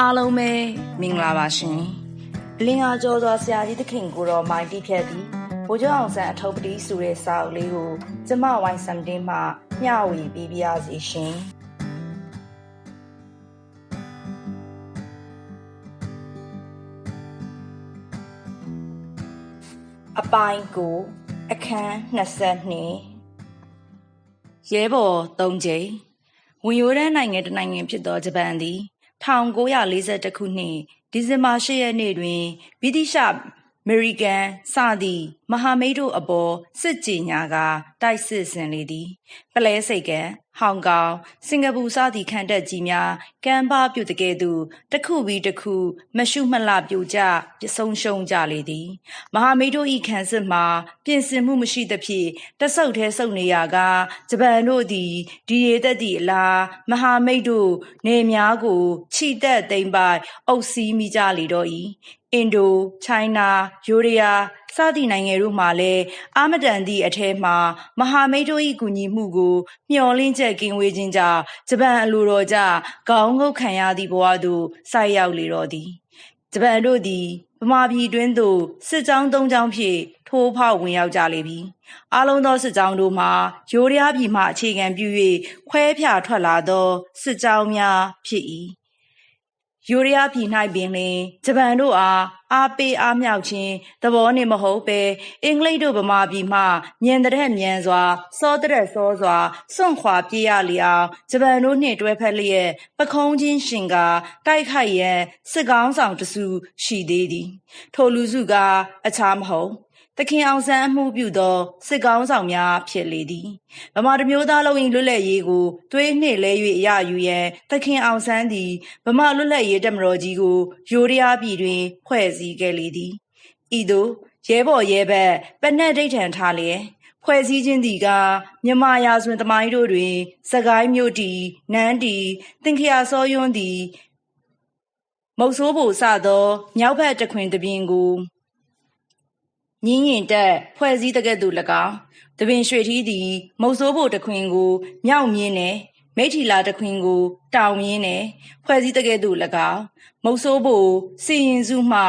အားလုံးပဲမင်္ဂလာပါရှင်။လင်ဟာကျော်စွာဆရာကြီးသခင်ကိုတော့မိုင်းတိဖြတ်ပြီးဘိုးကျောင်းအောင်ဆန်းအထုပ်ပတိဆိုတဲ့စာအုပ်လေးကိုကျမဝိုင်းစမ်တင်းမှမျှဝေပေးပြရစီရှင်။အပိုင်းကိုအခန်း22ရဲဘော်၃ကြိမ်ဝင်ရိုးတဲ့နိုင်ငံတနိုင်ငံဖြစ်သောဂျပန်သည် 1941ခုနှစ်ဒီဇင်ဘာ10ရက်နေ့တွင်ဗြိတိရှအမေရိကန်စသည့်မဟာမိတ်တို့အပေါ်စစ်ကြေညာကတိုက်စစ်ဆင်လေသည်ပလဲစိတ်ကံ ဟောင်ကောင်စင်ကာပူစသည့်ခံတပ်ကြီးများကမ်းပါပြုတ်တကဲ့သို့တစ်ခုပြီးတစ်ခုမရှုမလှပြိုကျပြဆုံးရှုံးကြလေသည်မဟာမိတ်တို့၏ခံစစ်မှာပြင်ဆင်မှုမရှိသဖြင့်တဆုပ်သေးဆုပ်နေရကဂျပန်တို့သည်ဒီရေသက်သည့်အလားမဟာမိတ်တို့နေများကိုခြိတက်သိမ့်ပိုက်အုပ်စီးမိကြလေတော့၏အင်ဒိုချိုင်းနာယိုရီးယား စသည့်နိုင်ငံတို့မှလည်းအာမတန်သည့်အထဲမှာမဟာမိတ်တို့၏ကူညီမှုကိုမျှော်လင့်ချက်ကင်းဝေးခြင်းကြောင့်ဂျပန်အလိုတော်ကြခေါင်းငုတ်ခံရသည့်ဘဝသို့ဆိုက်ရောက်လေတော့သည်ဂျပန်တို့သည်ဗမာပြည်တွင်သို့စစ်ကြောင်းသုံးကြောင်းဖြင့်ထိုးဖောက်ဝင်ရောက်ကြလေပြီအလုံးသောစစ်ကြောင်းတို့မှာယိုရီးယားပြည်မှအခြေခံပြု၍ခွဲဖြာထွက်လာသောစစ်ကြောင်းများဖြစ်၏ ယိုရီးယားပြည်၌ပင်လျှင်ဂျပန်တို့အားအားပေးအားမြှောက်ခြင်းသဘောနှင့်မဟုတ်ဘဲအင်္ဂလိပ်တို့ဗမာပြည်မှမြန်သထက်မြန်စွာစောသထက်စောစွာစွန့်ခွာပြေးရလေအောင်ဂျပန်တို့နှင့်တွဲဖက်လျက်ပခုံးချင်းရှင်ကာတိုက်ခိုက်ရန်စစ်ကောင်းဆောင်တစုရှိသေးသည်ထိုလူစုကအခြားမဟုတ် သခင်အောင်ဆန်းအမှုပြုသောစစ်ကောင်းဆောင်များဖြစ်လေသည်ဗမာတမျိုးသားလုံး၏လွတ်လပ်ရေးကိုသွေးနှင့်လဲ၍အရယူရန်သခင်အောင်ဆန်းသည်ဗမာလွတ်လပ်ရေးတပ်မတော်ကြီးကိုယိုရီးယားပြည်တွင် ဖွဲ့စည်းခဲ့လေသည်ဤသို့ရဲဘော်ရဲဘက်ပနက်ဒိဋ္ဌံထားလျက်ဖွဲ့စည်းခြင်းသည်ကမြမရာဇဝင်သမိုင်းတို့တွင်စကိုင်းမြို့တီနန်းတီသင်္ခရာစောယွန်းသည်မုတ်ဆိုးဖို့စသောမြောက်ဘက်တခွင်တပြင်ကို ညင်းရင်တက်ဖွဲ့စည်းတကဲ့သို့၎င်းတပင်ရွှေထီးသည်မုတ်ဆိုးဖို့တခွင်ကိုမြောက်မြင်းနဲ့မိထီလာတခွင်ကိုတောင်မြင်းနဲ့ဖွဲ့စည်းတကဲ့သို့၎င်းမုတ်ဆိုးဖို့စီရင်စုမှဥ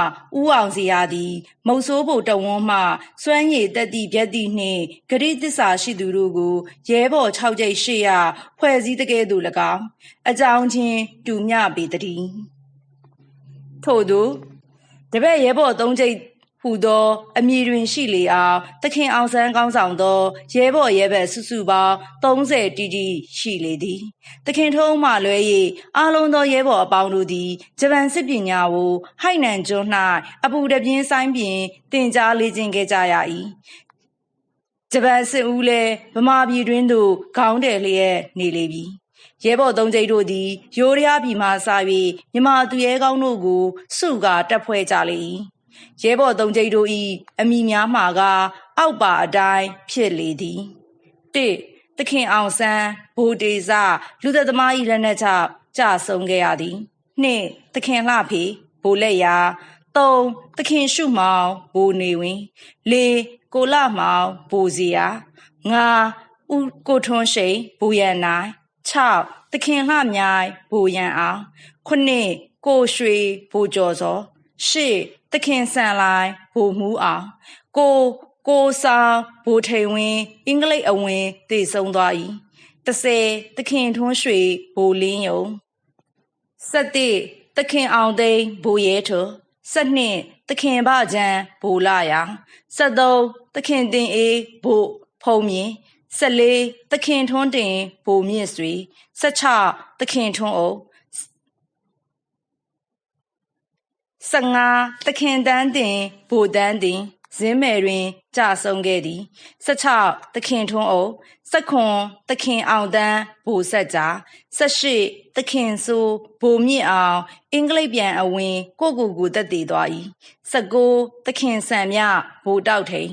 အောင်စီရသည်မုတ်ဆိုးဖို့တဝန်းမှစွမ်းရည်တက်သည့်ဗျက်သည့်နှင့်ဂရိသစ္စာရှိသူတို့ကိုရဲဘော်6ကျိတ်800ဖွဲ့စည်းတကဲ့သို့၎င်းအကြောင်းချင်းတူမျှပေတည်းထို့သူတပည့်ရဲဘော်3ကျိတ် ဟူသောအမည်တွင်ရှိလေအောင်သခင်အောင်ဆန်းကောင်းဆောင်သောရဲဘော်ရဲဘက်စုစုပေါင်း30တီတီရှိလေသည်သခင်ထုံးမှလွဲ၍အလုံးသောရဲဘော်အပေါင်းတို့သည်ဂျပန်စစ်ပညာကိုဟိုက်နန်ကျွန်း၌အပူတပြင်းဆိုင်ပြင်တင်ကြားလေ့ကျင့်ခဲ့ကြရ၏ဂျပန်စစ်ဦးလည်းဗမာပြည်တွင်သို့ခေါင်းတယ်လျက်နေလေပြီရဲဘော်သုံးကျိတ်တို့သည်ယိုရီးယားပြည်မှစ၍မြမသူရဲကောင်းတို့ကိုစုကာတပ်ဖွဲ့ကြလေ၏ ရဲဘော်သုံးကျိတ်တို့၏အမိများမှာက အောက်ပါအတိုင်းဖြစ်လေသည်၁သခင်အောင်ဆန်းဘိုတေဇလူသက်သမား၏လက်နက်ချကြဆုံးခဲ့ရသည်၂သခင်လှဖေဘိုလက်ရာ၃သခင်ရှုမောင်ဘိုနေဝင်၄ကိုလမောင်ဘိုစီယာ၅ဦးကိုထွန်းရှိန်ဘိုရန်နိုင်6သခင်လှမြိုင်ဘိုရန်အောင်9ကိုရွှေဘိုကျော်စော8သ ခင်ဆန်လိုက်ဘိုမှုအောင်ကိုကိုဆောင်ဘိုထိန်ဝင်းအင်္ဂလိပ်အဝင်တည်ဆုံးသွား၏30သခင်ထွန်းရွှေဘိုလင်းယုံ17သခင်အောင်သိန်းဘိုရဲထွ12သခင်ဗကြံဘိုလာယာ73သခင်တင်အေးဘိုဖုံမြင့်14သခင်ထွန်းတင်ဘိုမြင့်စွေ16သခင်ထွန်းအုပ် 15သခင်တန်းတင်ဗိုလ်တန်းတင်ဇင်းမယ်တွင်ကြဆုံးခဲ့သည်16သခင်ထွန်းအုပ်19သခင်အောင်တန်းဗိုလ်ဆက်ကြာ18သခင်ဆိုးဗိုလ်မြင့်အောင်အင်္ဂလိပ်ပြန်အဝင်ကိုကိုကိုတက်တည်သွား၏19သခင်ဆံမြဗိုလ်တောက်ထိန်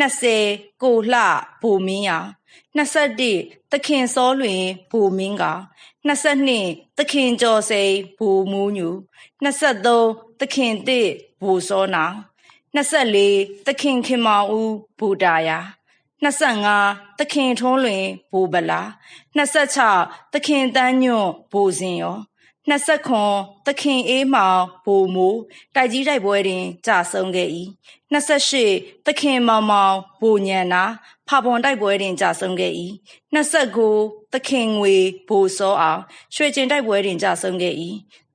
20ကိုလှဗိုလ်မင်းအောင် 21သခင်စောလွင်ဗိုလ်မင်းကောင်22သခင်ကျော်စိန်ဗိုလ်မူးညူ23သခင်တစ်ဘူစောနာ24သခင်ခင်မောင်ဦးဘူတာယာ25သခင်ထွန်းလွင်ဘူပလာ26သခင်တန်းညွန့်ဘူစင်ရော 20ခွန်သခင်အေးမောင်ဘိုမိုးတိုက်ကြီးတိုက်ပွဲတွင်ကြာဆုံးခဲ့၏28သခင်မောင်မောင်ဘိုညံနာဖာပွန်တိုက်ပွဲတွင်ကြာဆုံးခဲ့၏29သခင်ငွေဘိုစောအောင်ရွှေကျင်တိုက်ပွဲတွင်ကြာဆုံးခဲ့၏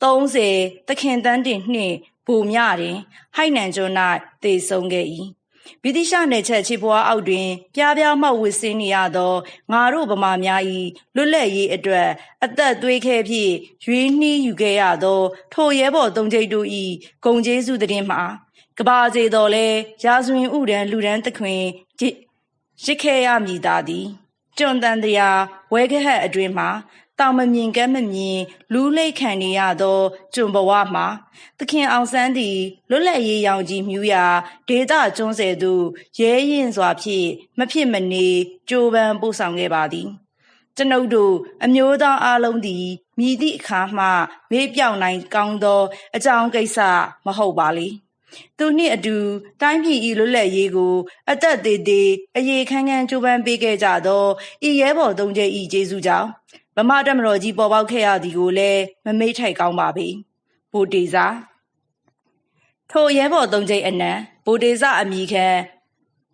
30သခင်တန်းတင်နှင့်ဘိုမြတွင်ဟိုက်နန်ကျွန်း၌သေဆုံးခဲ့၏ ဗြိတိရှနယ်ချက်ခြေပွားအောက်တွင် ပြားပြားမှောက်ဝစ်စင်းနေရသောငါတို့ဗမာများ၏လွတ်လပ်ရေးအတွက် အသက်သွေးခဲဖြင့်ရွေးနှီးယူခဲ့ရသော ထိုရဲဘော်သုံးကျိတ်တို့၏ဂုံကျေးဇူးတည်မှာကဘာစေတော်လဲရာဇဝင်ဥဒန်းလူဒန်းတခွင်ရစ်ခဲရမည်သာသည်ကျွန်တန်တရားဝဲခဟက်အတွင်မှာ တောင်မမြင်ကမ်းမမြင်လူးလိတ်ခံနေရသောကျွန်ဘဝမှာသခင်အောင်ဆန်းသည်လွတ်လပ်ရေးရောင်ကြီးမြူးရာဒေသကျွန်းဆယ်သို့ရဲရင်စွာဖြင့်မဖြစ်မနေကြိုးပမ်းပို့ဆောင်ခဲ့ပါသည်ကျွန်ုပ်တို့အမျိုးသားအလုံးသည်မြည်သည့်အခါမှမေးပြောင်နိုင်ကောင်းသောအကြောင်းကိစ္စမဟုတ်ပါလေသူနှင့်အတူတိုင်းပြည်၏လွတ်လပ်ရေးကို အသက်သေးသေးအရေးခမ်းခမ်းကြိုးပမ်းပေးခဲ့ကြသောဤရဲဘော်သုံးကျဲဤကျေးဇူးကြောင့် ဗမာတပ်မတော်ကြီးပေါ်ပေါက်ခဲ့ရသည်ကိုလည်းမမေ့ထိုက်ကောင်းပါပေ။ဗိုလ်တေစာထိုရဲဘော်သုံးကျိတ်အနံဗိုလ်တေစာအမိခံ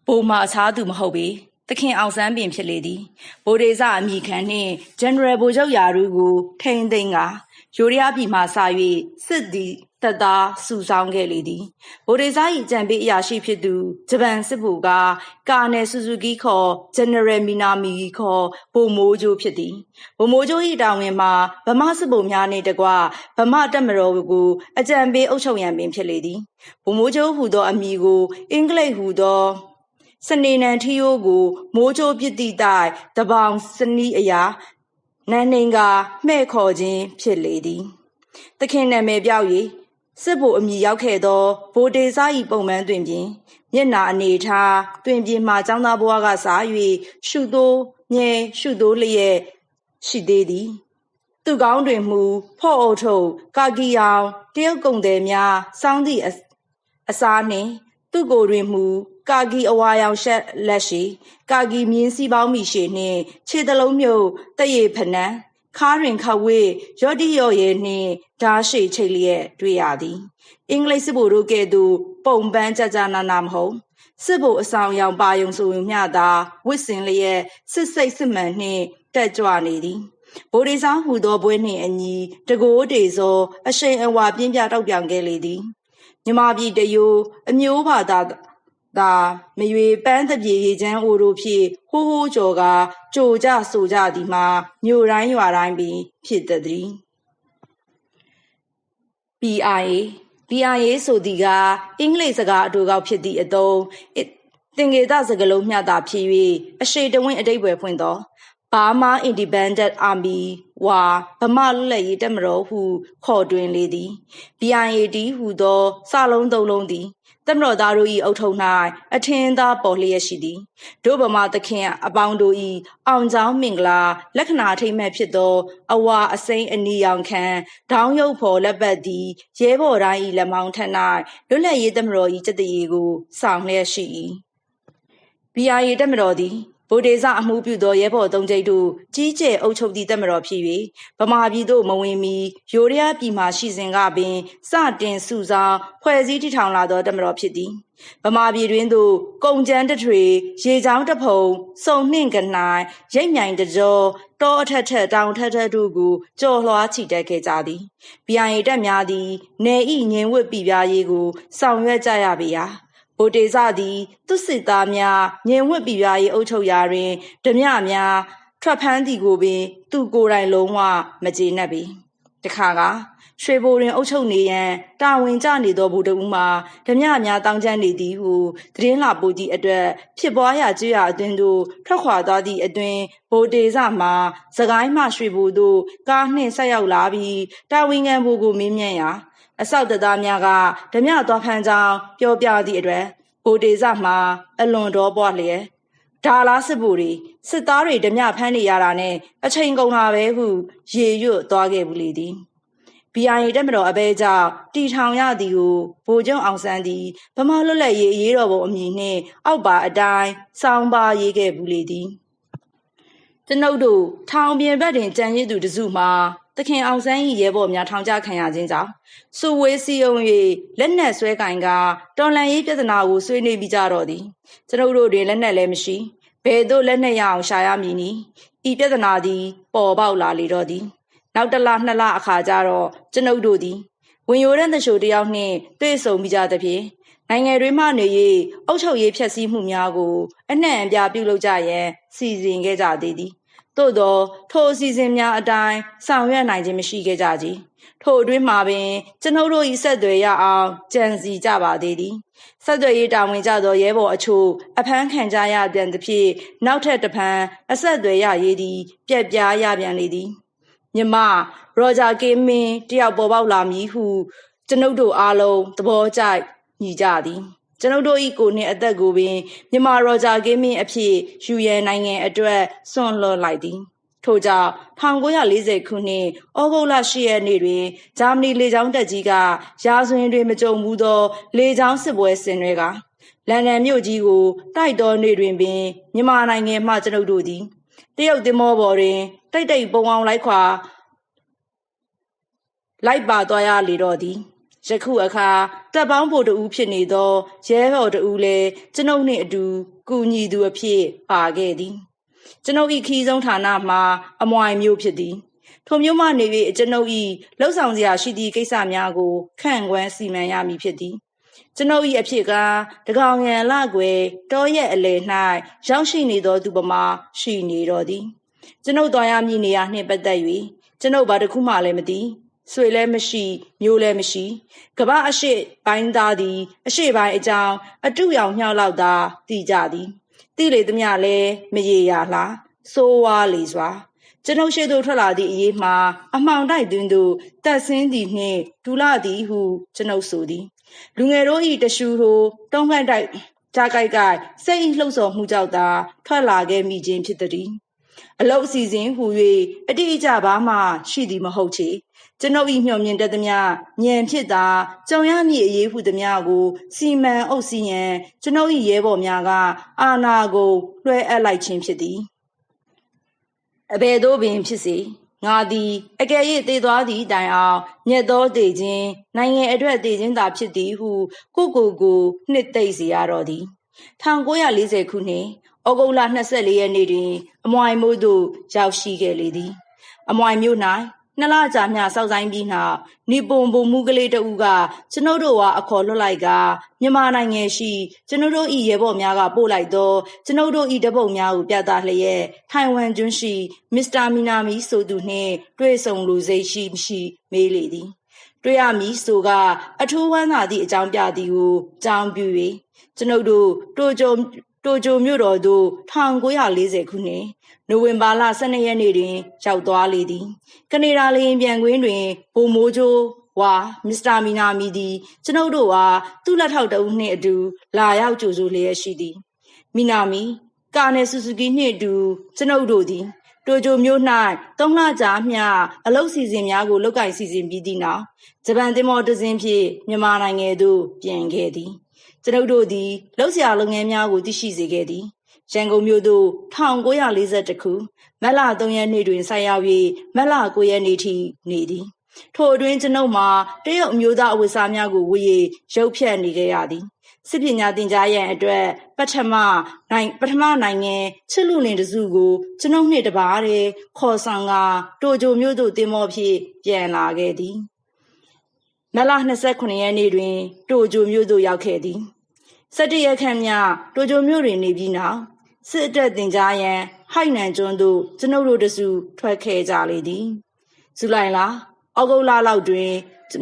ဘိုမာအခြားသူမဟုတ်ပေ။သခင်အောင်ဆန်းပင်ဖြစ်လေသည်။ဗိုလ်တေစာအမိခံနှင့် General ဗိုလ်ချုပ်ရာထူးကိုထိန်သိမ်းကရိုးရပြည်မှစ၍စစ်သည် သက်သားစုဆောင်းခဲ့လေသည်ဗိုလ်ဒေဇာ၏ကြံပေးအရာရှိဖြစ်သူဂျပန်စစ်ဗိုလ်ကကာနယ်ဆူဇူကီခေါ်ဂျန်နရယ်မီနာမီခေါ်ဗိုလ်မိုးကျိုးဖြစ်သည်ဗိုလ်မိုးကျိုး၏တာဝန်မှာဗမာစစ်ဗိုလ်များနှင့်တကွဗမာတပ်မတော်ကိုအကြံပေးအုပ်ချုပ်ရန်ပင်ဖြစ်လေသည်ဗိုလ်မိုးကျိုးဟူသောအမည်ကို အင်္ဂလိပ်ဟူသောစနေနံထီယိုးကိုမိုးချိုးပြစ်တိတိုက်တပေါင်စနီးအရာနန်းနှင်းကမှဲ့ခေါ်ခြင်းဖြစ်လေသည်သခင်နာမည်ပြောက်၍ စစ်ဗိုလ်အမည်ရောက်ခဲ့သောဗိုလ်တေစာ၏ပုံမှန်တွင်ပြင်မျက်နာအနေထားတွင်ပြင်မှចောင်းသားဘွားကစား၍ရှုသိုးမြဲရှုသိုးလျက်ရှိသေးသည်သူကောင်းတွင်မူဖော့အုပ်ထုတ်ကာကီအောင်တရုတ်ကုံတယ်များစောင်းသည့်အစားနှင့်သူကိုယ်တွင်မူကာကီအဝါရောင်ရှက်လက်ရှိကာကီမြင်းစီပေါင်းမီရှေနှင့်ခြေသလုံးမြုပ်တရေဖနံ ခါတွင်ခဝေးရော့တိရော့ရဲနှင့်ဓာရှိချိတ်လျက်တွေ့ရသည်အင်္ဂလိပ်စစ်ဗိုလ်တို့ကဲ့သို့ပုံပန်းကြကြနာနာမဟုတ်စစ်ဗိုလ်အဆောင်ရောင်ပါယုံဆိုမျှသာဝစ်စင်လျက်စစ်စိတ်စစ်မှန်နှင့်တက်ကြွနေသည်ဗိုလ်ဒီဆောင်ဟူသောဘွဲနှင့်အညီတကိုးတေစောအရှိန်အဝါပြင်းပြတောက်ပြောင်ခဲ့လေသည်မြမပြည်တယိုအမျိုးဘာသာ သာမရွေပန်းသပြေရေချမ်းအိုတို့ဖြင့်ဟိုးဟိုးကြော်ကကြိုကြဆိုကြသည်မှာမြို့တိုင်းရွာတိုင်းပင်ဖြစ်သည် PIA PIA ဆိုသည်ကအင်္ဂလိပ်စကားအတူကောက်ဖြစ်သည့်အသုံးသင်္ကေတစကားလုံးမျှသာဖြစ်၍အရှိတဝင်းအတိတ်ပဲဖွင့်သော Burma Independent Army ဝါဗမာလွတ်လပ်ရေးတပ်မတော်ဟုခေါ်တွင်လေသည် BIAD ဟုသောစာလုံးသုံးလုံးသည် တပ်မတော်သားတို့၏အုပ်ထုံ၌အထင်သာပေါ်လျက်ရှိသည်တို့ဗမာသခင်အပေါင်းတို့၏အောင်ချောင်းမင်္ဂလာလက္ခဏာထိမ့်မဲ့ဖြစ်သော အဝါအစိမ်းအနီရောင်ခံဒေါင်းရုပ်ဖော်လက်ပတ်သည်ရဲဘော်တိုင်း၏လက်မောင်းထက်၌လွတ်လပ်ရေးတပ်မတော်၏စက်တရေကိုဆောင်လျက်ရှိ၏။ BIA တပ်မတော်သည် ဗိုလ်ဒေဇအမှုပြုသောရဲဘော်သုံးကျိတ်တို့ကြီးကျယ်အုပ်ချုပ်သည့်တပ်မတော်ဖြစ်၍ဗမာပြည်သို့မဝင်မီယိုးဒယားပြည်မှရှိစဉ်ကပင်စတင်စုဆောင်ဖွဲ့စည်းတည်ထောင်လာသောတပ်မတော်ဖြစ်သည်ဗမာပြည်တွင်သို့ကုံကျန်းတထွေရေချောင်းတဖုံစုံနှင့်ကနိုင်ရိတ်မြိုင်တကြောတောအထက်ထက်တောင်ထက်ထက်တို့ကိုကြော်လွှားချီတက်ခဲ့ကြသည် BIA တပ်များသည်နေဤငင်ဝတ်ပြည်ပြားရေးကိုဆောင်ရွက်ကြရပေရာ ဗိုလ်တေဇသည် သူစစ်သားများငင်ဝတ်ပြည်ပြားရေးအုပ်ချုပ်ရာတွင်ဓမြများထွက်ဖမ်းသည်ကိုပင် သူကိုယ်တိုင်လုံးဝမကျေနပ်ပေတခါကရွှေဘိုတွင်အုပ်ချုပ်နေရန်တာဝန်ကျနေသောဗိုလ်တဦးမှာဓမြများတောင်းကျမ်းနေသည်ဟုသတင်းလာပို့သည့်အတွက်ဖြစ်ပွားရာကျွရအတွင်းသို့ထွက်ခွာသွားသည့်အတွင်းဗိုလ်တေဇမှာစကိုင်းမှရွှေဘိုသို့ကားနှင့်ဆက်ရောက်လာပြီးတာဝန်ခံဘိုလ်ကိုမေးမြန်းရာ အဆောက်တသားများကဓမြသွားဖမ်းကြောင်းပြောပြသည့်အတွက်ဗိုလ်တေဇမှာအလွန်တော်ပွားလျက်ဒါလားစစ်ဗိုလ်တွေစစ်သားတွေဓမြဖမ်းနေရတာနဲ့အချိန်ကုန်တာပဲဟုရေရွတ်သွားခဲ့ဘူးလေသည် BIA တက်မတော်အပဲကြောင့်တီထောင်ရသည်ကိုဗိုလ်ချုပ်အောင်ဆန်းသည်ဗမာလွတ်လပ်ရေးအရေးတော်ပုံအမည်နှင့် အောက်ပါအတိုင်းစောင်းပါရေးခဲ့ဘူးလေသည်ကျွန်ုပ်တို့ထောင်ပြင်ဘက်တွင်ကြံရည်သူတစုမှာ သခင်အောင်ဆန်း၏ရဲဘော်များထောင်ချခံရခြင်းကြောင့်စုဝေးစီယုံ၍လက်နက်ဆွဲကင်ကတော်လန်ရေးပြဿနာကိုဆွေးနွေးပြီးကြတော့သည်ကျွန်ုပ်တို့တွင်လက်နက်လည်းမရှိဘယ်သို့လက်နက်ရအောင်ရှာရမည်နည်းဤပြဿနာသည်ပေါ်ပေါက်လာလေတော့သည်နောက်တစ်လနှစ်လအခါကျတော့ကျွန်ုပ်တို့သည်ဝင်ရိုးတဲ့တချို့တယောက်နှင့်တွေ့ဆုံပြီးကြသဖြင့်နိုင်ငံတွင်းမှနေ၍အုပ်ချုပ်ရေးဖျက်ဆီးမှုများကိုအနှံ့အပြားပြုလုပ်ကြရန်စီစဉ်ခဲ့ကြသေးသည် သို့သောထိုအစီအစဉ်များအတိုင်းဆောင်ရွက်နိုင်ခြင်းမရှိခဲ့ကြကြ။ထိုအတွင်းမှာပင်ကျွန်ုပ်တို့၏ဆက်သွယ်ရအောင်ကြံစီကြပါသေးသည်။ဆက်သွယ်ရေးတာဝန်ကျသောရဲဘော်အချို့အဖမ်းခံကြရပြန်သဖြင့်နောက်ထပ်တစ်ဖန်အဆက်အသွယ်ရရေးသည်ပြက်ပြားရပြန်လေသည်။မြမရောဂျာကေမင်းတယောက်ပေါ်ပေါက်လာမည်ဟုကျွန်ုပ်တို့အားလုံးသဘောကျညီကြသည်။ ကျွန်ုပ်တို့၏ကိုနှင့်အသက်ကိုပင်မြန်မာရောဂျာဂေးမင်းအဖြစ်ယူရန်နိုင်ငံအတွက်စွန့်လွတ်လိုက်သည်ထို့ကြောင့်1940ခုနှစ်ဩဂုတ်လ10ရက်နေ့တွင်ဂျာမနီလေကြောင်းတပ်ကြီးကရာဇဝင်တွင်မကြုံဘူးသော လေကြောင်းစစ်ပွဲဆင်နွှဲကလန်ဒန်မြို့ကြီးကိုတိုက်တော်နေတွင်ပင်မြန်မာနိုင်ငံမှကျွန်ုပ်တို့သည်တရုတ်သင်္ဘောပေါ်တွင်တိတ်တိတ်ပုံအောင်လိုက်ခွာလိုက်ပါသွားရလေတော့သည် ယခုအခါတပ်ပေါင်းဖို့တူဖြစ်နေသောရဲဘော်တူလည်းကျွန်ုပ်နှင့်အတူကူညီသူအဖြစ်ပါခဲ့သည်ကျွန်ုပ်၏ခီးဆုံးဌာနမှာအမွိုင်မျိုးဖြစ်သည်ထိုမျိုးမှနေ၍ကျွန်ုပ်၏လှုပ်ဆောင်စရာရှိသည့်ကိစ္စများကိုခန့်ကွန်းစီမံရမည်ဖြစ်သည်ကျွန်ုပ်၏အဖြစ်ကတကောင်ရန်လကွယ်တောရဲ့အလယ်၌ရောက်ရှိနေသောသူပမာရှိနေတော်သည်ကျွန်ုပ်တော်ရမည်နေရာနှင့်ပတ်သက်၍ကျွန်ုပ်ဘာတစ်ခုမှလည်းမသိ ဆွေလည်းမရှိမျိုးလည်းမရှိကပအရှိပိုင်းသားသည် အရှိပိုင်းအကြောင်းအတုရောင်ညှောက်လောက်သာသိကြသည်သိလေသမျှလည်းမရေရာလားစိုးဝါလေစွာကျွန်ုပ်ရှိသို့ထွက်လာသည့်အရေးမှာအမှောင်တိုက်သွင်းသို့တက်ဆင်းသည်နှင့်ဒူလာသည်ဟုကျွန်ုပ်ဆိုသည် လူငယ်တို့၏တရှူထိုတုံးခိုက်တိုက်ကြားကြိုက်ကြိုက်စိတ်လှုပ်ဆော်မှုကြောင့်သာထွက်လာခဲ့မိခြင်းဖြစ်သည် အလုတ်အစီစဉ်ဟူ၍အတိအကျဘာမှရှိသည်မဟုတ်ချေကျွန်ုပ်၏မျှော်မြင်တတ်သမျှဉာဏ်ဖြစ်သာကြုံရမည့်အရေးဟုသမျှကိုစီမံအုပ်စီးရန်ကျွန်ုပ်၏ရဲဘော်များကအာဏာကိုလွှဲအပ်လိုက်ခြင်းဖြစ်သည်အဘယ်သို့ပင်ဖြစ်စေငါသည်အကယ်၍တည်သွားသည့်တိုင်အောင်မြတ်သောတည်ခြင်းနိုင်ငံအတွက်တည်ခြင်းသာဖြစ်သည်ဟုကိုကိုကိုနှစ်သိမ့်စေရတော့သည်1940ခုနှစ် ဩဂုတ်လ24ရက်နေ့တွင်အမွိုင်မိုးသို့ရောက်ရှိခဲ့လေသည် အမွိုင်မြို့၌နှစ်လကြာမျှစောက်ဆိုင်ပြီးနောက်နီပွန်ဘုံမူကလေးတဦးကကျွန်ုပ်တို့ကအခေါ်လွှတ်လိုက်ကမြန်မာနိုင်ငံရှိကျွန်ုပ်တို့ဤရဲဘော်များကပို့လိုက်သောကျွန်ုပ်တို့ဤတပုတ်များကိုပြသလျက်ထိုင်ဝမ်ကျွန်းရှိမစ္စတာမီနာမီဆိုသူနှင့်တွေ့ဆုံလူစိတ်ရှိမရှိမေးလေသည်တွေ့ရမည်ဆိုကအထူးဝမ်းသာသည့်အကြောင်းပြသည်ကိုကြောင်းပြ၍ကျွန်ုပ်တို့တိုကြုံ တိုဂျိုမြို့တော်သို့1940ခုနှစ်နိုဝင်ဘာလ12ရက်နေ့တွင်ရောက်သွားလေသည်ကနေဒါလေရင်ပြန်ကွင်းတွင်ဘိုမိုးချိုးဝါမစ္စတာမီနာမီသည်ကျွန်ုပ်တို့အားသူ့လက်ထောက်တဦးနှင့်အတူလာရောက်ကြိုဆိုလျက်ရှိသည်မီနာမီကာနယ်ဆူဇူကီနှင့်အတူကျွန်ုပ်တို့သည်တိုဂျိုမြို့၌သုံးလကြာမျှအလုပ်စီစဉ်များကိုလုပ်ကိုင်စီစဉ်ပြီးသည့်နောက်ဂျပန်သင်္ဘောတစ်စင်းဖြင့်မြန်မာနိုင်ငံသို့ပြန်ခဲ့သည် ကျွန်ုပ်တို့သည်လှုပ်ရှားလုပ်ငန်းများကိုသိရှိစေခဲ့သည်ရန်ကုန်မြို့သို့1942ခုမက်လ3ရက်နေ့တွင်ဆိုက်ရောက်၍မက်လ9ရက်နေ့ထိနေသည်ထိုအတွင်းကျွန်ုပ်မှာတရုတ်အမျိုးသားအဝတ်စားများကိုဝေ၍ရုပ်ဖြတ်နေခဲ့ရသည်စစ်ပညာသင်ကြားရန်အတွက်ပထမနိုင်ပထမနိုင်ငံချစ်လူလင်တစုကိုကျွန်ုပ်နှင့်တပါးတည်းခေါ်ဆောင်ကတိုဂျိုမြို့သို့တင်မောဖြင့်ပြန်လာခဲ့သည် မလ29ရက်နေ့တွင် တိုဂျိုမြို့သို့ရောက်ခဲ့သည်17ရက်ခန့်မြတိုဂျိုမြို့တွင်နေပြီးနောက်စစ်အတွက်တင်ကြားရန်ဟိုက်နန်ကျွန်းသို့ကျွန်ုပ်တို့တစုထွက်ခဲ့ကြလေသည်ဇူလိုင်လဩဂုတ်လလောက်တွင်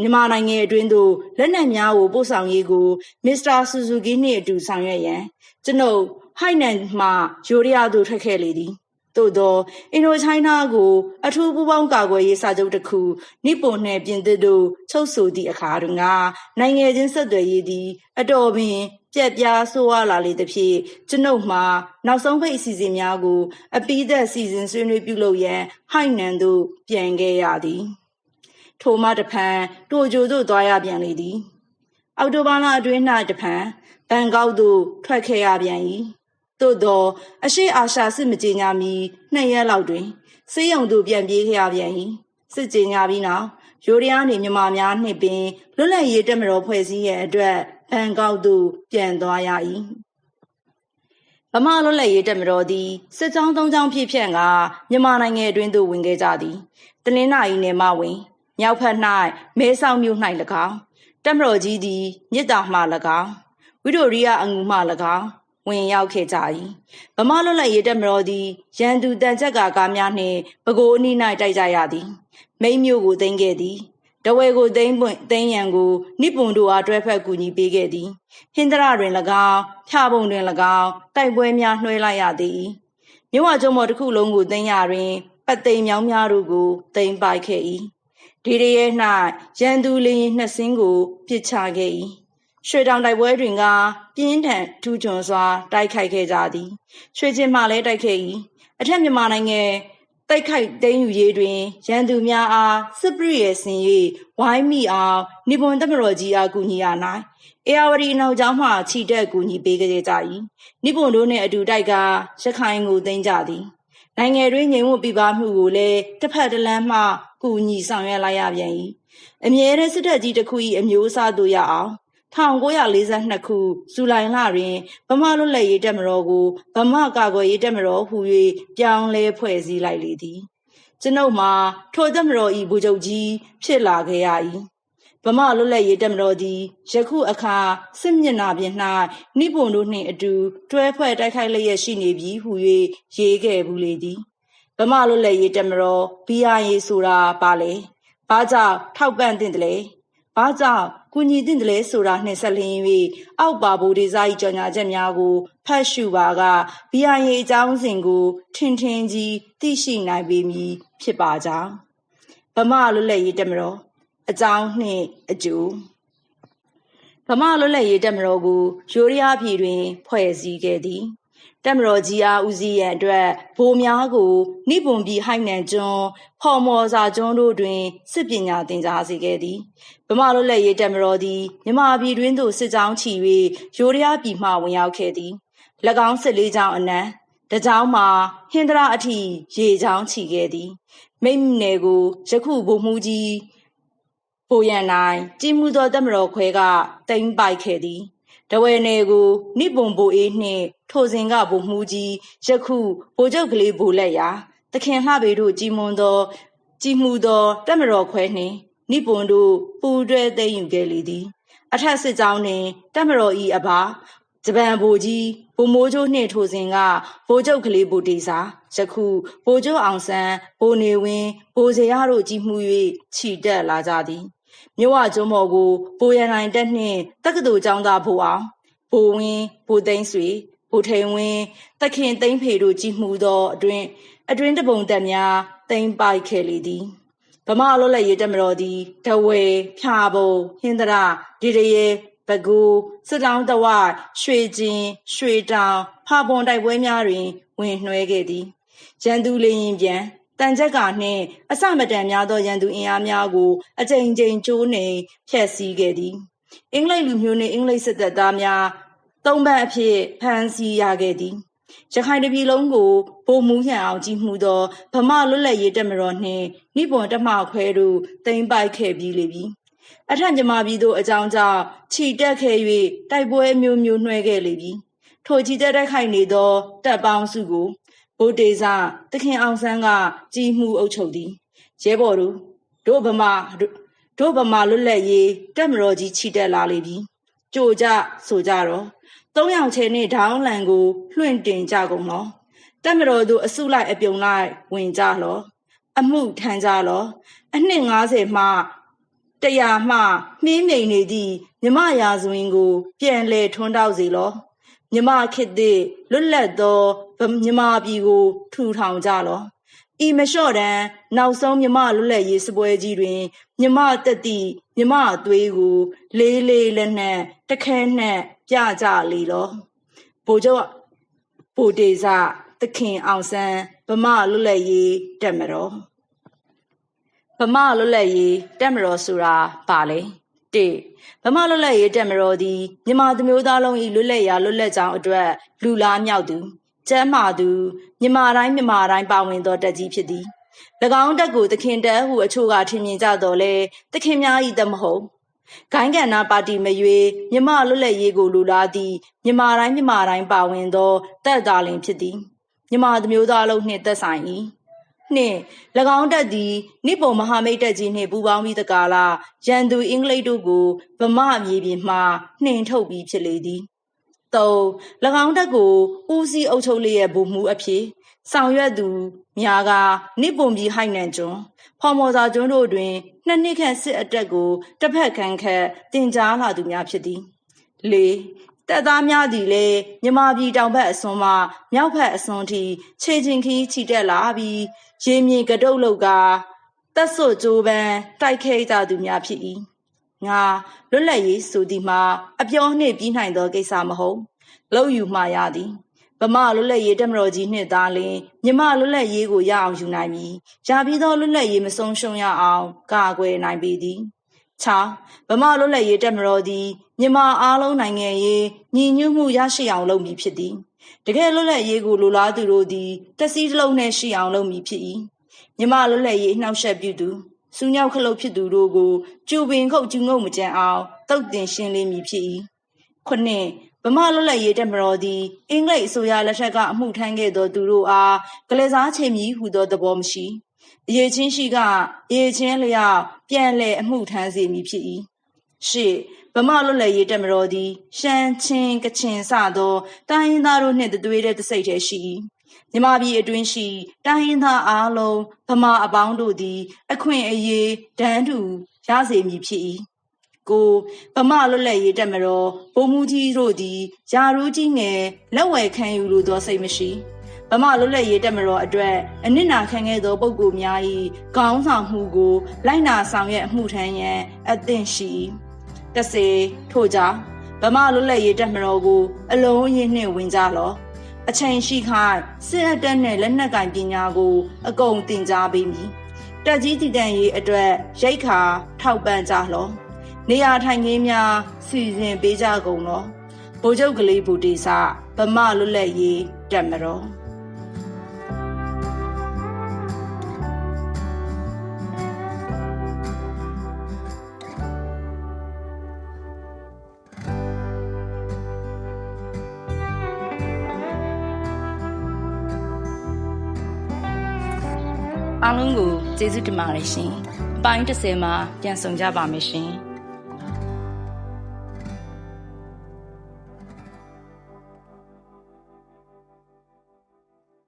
မြန်မာနိုင်ငံအတွင်းသို့လက်နက်များကိုပို့ဆောင်ရေးကိုမစ္စတာဆူဇူကီနှင့်အတူဆောင်ရွက်ရန်ကျွန်ုပ်ဟိုက်နန်မှယိုရီးယားသို့ထွက်ခဲ့လေသည် သို့သောအင်ဒိုချိုင်းနာကို အထူးပူးပေါင်းကာကွယ်ရေးစာချုပ်တစ်ခုနိပွန်နှင့်ပြင်သစ်တို့ချုပ်ဆိုသည့်အခါတွင်ကနိုင်ငံချင်းဆက်သွယ်ရေးသည် အတော်ပင်ပြက်ပြားဆိုးဝါးလာလေသဖြင့်ကျွန်ုပ်မှာနောက်ဆုံးပိတ်အစီအစဉ်များကို အပိသက်စီစဉ်ဆွေးနွေးပြုလုပ်ရန်ဟိုက်နန်သို့ပြန်ခဲ့ရသည်ထိုမှတဖန်တိုဂျိုသို့သွားရပြန်လေသည် အော်တိုဘာလအတွင်း၌တဖန်ဘန်ကောက်သို့ထွက်ခဲ့ရပြန်၏ သို့သောအရှိအာရှစစ်မကြေညာမီနှစ်ရက်လောက်တွင်စေးရုံသို့ပြန်ပြေးခဲ့ရပြန်၏စစ်ကြေညာပြီးနောက်ရိုးရရားနေမြန်မာများနှင့်ပင်လွတ်လပ်ရေးတက်မတော်ဖွဲ့စည်းရဲ့အတွက်ဘန်ကောက်သို့ပြန်သွားရ၏ဗမာလွတ်လပ်ရေးတက်မတော်သည်စစ်ကြောင်းသုံးကြောင်းဖြစ်ဖြန့်ကမြန်မာနိုင်ငံအတွင်းသို့ဝင်ခဲ့ကြသည်တနင်္လာရီနယ်မှဝင်မြောက်ဖက်၌မဲဆောက်မြို့၌၎င်းတက်မတော်ကြီးသည်မြစ်တာမှ၎င်းဝိတိုရိယအငူမှ၎င်း ဝင်ရောက်ခဲ့ကြ၏ဗမာလွတ်လပ်ရေးတပ်မတော်သည်ရန်သူတန်ချက်ကာကားများနှင့်ပဲခူးအနီး၌တိုက်ကြရသည်မိမ့်မျိုးကိုသိမ်းခဲ့သည်တဝဲကိုသိမ်းပွင့်သိမ်းရန်ကိုနိပွန်တို့အားတွဲဖက်ကူညီပေးခဲ့သည်ဟင်္ဒရတွင်၎င်းဖြာပုံတွင်၎င်းတိုက်ပွဲများနှွှဲလိုက်ရသည်မြဝကျုံမော်တစ်ခုလုံးကိုသိမ်းရတွင်ပတ်သိမ်မြောင်းများတို့ကိုသိမ်းပိုက်ခဲ့၏ဒီရရဲ့၌ရန်သူလင်းနှစ်စင်းကိုပစ်ချခဲ့၏ ရွှေတောင်တိုက်ပွဲတွင်ကပြင်းထန်ထူးချွန်စွာ တိုက်ခိုက်ခဲ့ကြသည်ရွှေချင်းမှလည်းတိုက်ခဲ့၏အထက်မြန်မာနိုင်ငံတိုက်ခိုက်သိမ်းယူရေးတွင်ရန်သူများအားစစ်ပရိရဲ့ဆင်၍ဝိုင်းမိအောင်နိပွန်တမတော်ကြီးအားကူညီရ၌အေယာဝတီအနောက်ကျောင်းမှခြိတက်ကူညီပေးခဲ့ကြ၏နိပွန်တို့နှင့်အတူတိုက်ကရခိုင်ကိုသိမ်းကြသည်နိုင်ငံတွင်းငြိမ်ဝှက်ပြပါမှုကိုလည်းတစ်ဖက်တစ်လမ်းမှကူညီဆောင်ရွက်လိုက်ရပြန်၏အမြဲတမ်းစစ်တပ်ကြီးတစ်ခု၏အမျိုးအစားတို့ရအောင် 1942ခုဇူလိုင်လတွင်ဗမာလွတ်လပ်ရေးတပ်မတော်ကိုဗမာကာကွယ်ရေးတပ်မတော်ဟူ၍ပြောင်းလဲဖွဲ့စည်းလိုက်လေသည်ကျွန်ုပ်မှာထိုတပ်မတော်၏ဗိုလ်ချုပ်ကြီးဖြစ်လာခဲ့ရ၏ဗမာလွတ်လပ်ရေးတပ်မတော်သည်ယခုအခါစစ်မျက်နှာပြင်၌နိပွန်တို့နှင့်အတူတွဲဖွဲ့တိုက်ခိုက်လျက်ရှိနေပြီဟု၍ရေးခဲ့ဘူးလေသည်ဗမာလွတ်လပ်ရေးတပ်မတော် BRA ဆိုတာပါလေဘာကြောင့်ထောက်ပံ့တင်တယ်လဲဘာကြောင့် ကူညီသင့်တယ်လဲဆိုတာနှင့်ဆက်လျင်း၍အောက်ပါဗိုလ်ဒေဇာ၏ကြော်ညာချက်များကိုဖတ်ရှုပါက BRA အကြောင်းစဉ်ကို ထင်ထင်ကြီးသိရှိနိုင်ပေမည်ဖြစ်ပါကြောင်းဗမာလွတ်လပ်ရေးတပ်မတော်အကြောင်းနှင့်အကျိုးဗမာလွတ်လပ်ရေးတပ်မတော်ကိုရိုးရရားပြည်တွင် ဖွဲ့စည်းခဲ့သည် တက်မတော်ကြီးအားဦးစီးရန်အတွက်ဗိုလ်များကိုနိပွန်ပြည်ဟိုက်နန်ကျွန်းဖော်မော်စာကျွန်းတို့တွင်စစ်ပညာသင်ကြားစေခဲ့သည်ဗမာလွတ်လပ်ရေးတက်မတော်သည်မြမပြည်တွင်သို့စစ်ကြောင်းချီ၍ရိုးရရားပြည်မှဝင်ရောက်ခဲ့သည်၎င်းစစ်လေးကြောင်းအနံတကြောင်းမှာဟင်္ဒရာအထိရေချောင်းချီခဲ့သည် မိမ့်နယ်ကိုယခုဗိုလ်မှူးကြီးဗိုလ်ရန်နိုင်ကြည်မှုသောတက်မတော်ခွဲကတိမ့်ပိုက်ခဲ့သည်တဝဲနယ်ကိုနိပွန်ဗိုလ်အေးနှင့် ထိုစဉ်ကဗိုလ်မှူးကြီးယခုဗိုလ်ချုပ်ကလေးဗိုလ်လက်ရာသခင်လှပေတို့ကြီးမွန်သော ကြီးမှုသောတက်မတော်ခွဲနှင့်နိပွန်တို့ပူးတွဲသိမ်းယူခဲ့လေသည် အထက်စစ်ကြောင်းတွင်တက်မတော်ဤအပါဂျပန်ဗိုလ်ကြီးဗိုလ်မိုးချိုးနှင့်ထိုစဉ်ကဗိုလ်ချုပ်ကလေးဗိုလ်တေစာယခုဗိုလ်ချုပ်အောင်ဆန်းဗိုလ်နေဝင်းဗိုလ်စရာတို့ကြီးမှု၍ခြိတက်လာကြသည်မြဝကျွန်းမော်ကိုဗိုလ်ရန်နိုင်တက်နှင့်တက္ကသိုလ်ကျောင်းသားဗိုလ်အောင်ဗိုလ်ဝင်းဗိုလ်သိန်းဆွေ ဗိုလ်ထိန်ဝင်းတခင်သိန်းဖေတို့ကြီးမှုသောအတွင်အတွင်တပုံတက်များသိမ့်ပိုက်ခဲ့လေသည်ဗမာအလို့လက်ရေးတက်မတော်သည်တဝဲဖြာပုံဟင်္ဒရာဒီရရဲဘကူစစ်တောင်းတဝရွှေကျင်ရွှေတောင်ဖာပွန်တိုက်ပွဲများတွင် ဝင်နှွှဲခဲ့သည်ရန်သူလေရင်ပြန်တန်ချက်ကနှင့်အစမတန်များသောရန်သူအင်အားများကိုအကြိမ်ကြိမ်ကျိုးနှင်ဖျက်ဆီးခဲ့သည်အင်္ဂလိပ်လူမျိုးနှင့်အင်္ဂလိပ်စစ်တပ်သားများ သုံးပန်းအဖြစ်ဖမ်းဆီးရခဲ့သည်ရခိုင်တပြည်လုံးကိုဗိုလ်မှူးဟန်အောင်ကြီးမှုသောဗမာလွတ်လပ်ရေးတပ်မတော်နှင့်နိပွန်တမခွဲတို့တင်ပိုက်ခဲ့ပြီးလေပြီအထက်မြမပြည်သို့အကြောင်းကြောင့်ခြိတက်ခဲ့၍တိုက်ပွဲမျိုးမျိုးနှွှဲခဲ့လေပြီထိုခြိတက်တိုက်ခိုက်နေသောတပ်ပေါင်းစုကိုဗိုလ်တေစာတခင်အောင်ဆန်းကကြီးမှုအုပ်ချုပ်သည်ရဲဘော်တို့တို့ဗမာတို့ဗမာလွတ်လပ်ရေးတပ်မတော်ကြီးခြိတက်လာလေပြီကြိုကြဆိုကြတော့ သုံးယောက်ချဲနှင့်ဒေါင်းလန်ကိုလွှင့်တင်ကြကုန်လောတက်မတော်သူအစုလိုက်အပြုံလိုက်ဝင်ကြလောအမှုထမ်းကြလောအနှစ်90မှတရားမှနှင်းမိန်နေသည့်မြမရာဇဝင်ကို ပြန်လဲထွန်းတောက်စေလောမြမခေတ်သည့်လွတ်လပ်သောမြမပြည်ကို ထူထောင်ကြလော ဤမလျှော့တန်းနောက်ဆုံးမြမလွတ်လပ်ရေးစပွဲကြီးတွင်မြမတက်သည့်မြမအသွေးကို လေးလေးလက်နက်တခဲနှက်ပြကြလေလောဗိုလ်ချုပ်ဗိုလ်တေစာသခင်အောင်ဆန်းဗမာလွတ်လပ်ရေးတက်မတော်ဗမာလွတ်လပ်ရေးတက်မတော်ဆိုတာပါလေတေဗမာလွတ်လပ်ရေးတက်မတော်သည်မြန်မာသူမျိုးသားလုံး၏လွတ်လပ်ရာလွတ်လပ်ကြောင်းအတွက်လူလားမြောက်သူ ကျမ်းမာသူမြန်မာတိုင်းမြန်မာတိုင်းပါဝင်သောတက်ကြီးဖြစ်သည်၎င်းတက်ကိုသခင်တက်ဟုအချို့ကထင်မြင်ကြတော့လေသခင်များဤတမဟုတ်ဂိုင်းကန်နာပါတီမရွေမြမလွတ်လပ်ရေးကိုလူလားသည်မြမတိုင်းမြမတိုင်းပါဝင်သောတက်သားလင်ဖြစ်သည်မြမသမျိုးသားလုံးနှင့်သက်ဆိုင်၏နှင့်၎င်းတက်သည်နိပုံမဟာမိတ်တက်ကြီးနှင့်ပူးပေါင်းပြီးတကားလားရန်သူအင်္ဂလိပ်တို့ကိုဗမာမြေပြင်မှနှင်ထုတ်ပြီးဖြစ်လေသည် ၃၎င်းတက်ကိုဦးစီးအုပ်ချုပ်လျက်ဗိုလ်မှူးအဖြစ်ဆောင်ရွက်သူများကနိပုံပြည်ဟိုက်နန်ကျွန်းဖော်မော်စာကျွန်းတို့တွင်နှစ်နှစ်ခန့်စစ်အတက်ကိုတစ်ဖက်ခန့်ခန့်တင်ကြားလာသူများဖြစ်သည်၄တပ်သားများသည်လည်းမြမပြည်တောင်ဘက်အစွန်မှမြောက်ဘက်အစွန်ထိခြေချင်းခီးချီတက်လာပြီးရေမြေကတုတ်လောက်ကတက်ဆွတ်ကြိုးပန်းတိုက်ခဲကြသူများဖြစ်၏ ငါလွတ်လပ်ရေးဆိုသည်မှာအပြောနှင့်ပြီးနိုင်သောကိစ္စမဟုတ်လောက်ယူမှာရသည်ဗမာလွတ်လပ်ရေးတက်မတော်ကြီးနှင့်သားလင်မြမလွတ်လပ်ရေးကိုရအောင်ယူနိုင်မည်။ရာပြီးသောလွတ်လပ်ရေးမဆုံးရှုံးရအောင်ကာကွယ်နိုင်ပေသည်။6ဗမာလွတ်လပ်ရေးတက်မတော်သည်မြမအားလုံးနိုင်ငံရေးညီညွတ်မှုရရှိအောင်လုပ်မည်ဖြစ်သည်။တကယ်လွတ်လပ်ရေးကိုလိုလားသူတို့သည်တစည်းတစ်လုံးနှင့်ရှိအောင်လုပ်မည်ဖြစ်၏။မြမလွတ်လပ်ရေးနှောက်ယှက်ပြုသူ စူးညောက်ခလုတ်ဖြစ်သူတို့ကိုကျူပင်ခုတ်ကျူငုံမကြံအောင်တုတ်တင်ရှင်းလင်းမည်ဖြစ်၏။ခုနှစ်ဗမာလွတ်လပ်ရေးတပ်မတော်သည်အင်္ဂလိပ်အစိုးရလက်ထက်ကအမှုထမ်းခဲ့သောသူတို့အားကလေးစားချေမည်ဟုသောသဘောမရှိ။အရေးချင်းရှိကအရေးချင်းလျောက်ပြန်လည်အမှုထမ်းစေမည်ဖြစ်၏။ရှေ့ဗမာလွတ်လပ်ရေးတပ်မတော်သည်ရှမ်းချင်းကချင်စသောတိုင်းရင်းသားတို့နှင့်တသွေးတဲ့တစိတ်တည်းရှိ၏။ မြမပြည်အတွင်းရှိတိုင်းရင်းသားအားလုံးဗမာအပေါင်းတို့သည် အခွင့်အရေးဒန်းတူရစေမည်ဖြစ်၏။ကိုဗမာလွတ်လပ်ရေးတက်မတော်ဗိုလ်မှူးကြီးတို့သည်ယာရူးကြီးငယ်လက်ဝယ်ခံယူလိုသောစိတ်မရှိဗမာလွတ်လပ်ရေးတက်မတော်အတွက်အနစ်နာခံခဲ့သောပုဂ္ဂိုလ်များ၏ခေါင်းဆောင်မှုကိုလိုက်နာဆောင်ရွက်မှုထမ်းရန်အသင့်ရှိတစေထို့ကြောင့်ဗမာလွတ်လပ်ရေးတက်မတော်ကိုအလုံးရင်းနှင့်ဝင်ကြလော့ အချိန်ရှိခိုင်စစ်အတက်နှင့်လက်နက်ကင်ပညာကို အကုန်သင်ကြားပေးမည်တက်ကြီးတည်တံ့ရေးအတွက်ရိတ်ခါထောက်ပံ့ကြလော့နေရာထိုင်ခင်းများစီစဉ်ပေးကြကုန်လောဗိုလ်ချုပ်ကလေးဘူတေစာဗမာလွတ်လပ်ရေးတက်မတော် ကိုကျေးဇူးတင်ပါတယ်ရှင်။အပိုင်း30မှာပြန်ဆောင်ကြပါမယ်ရှင်။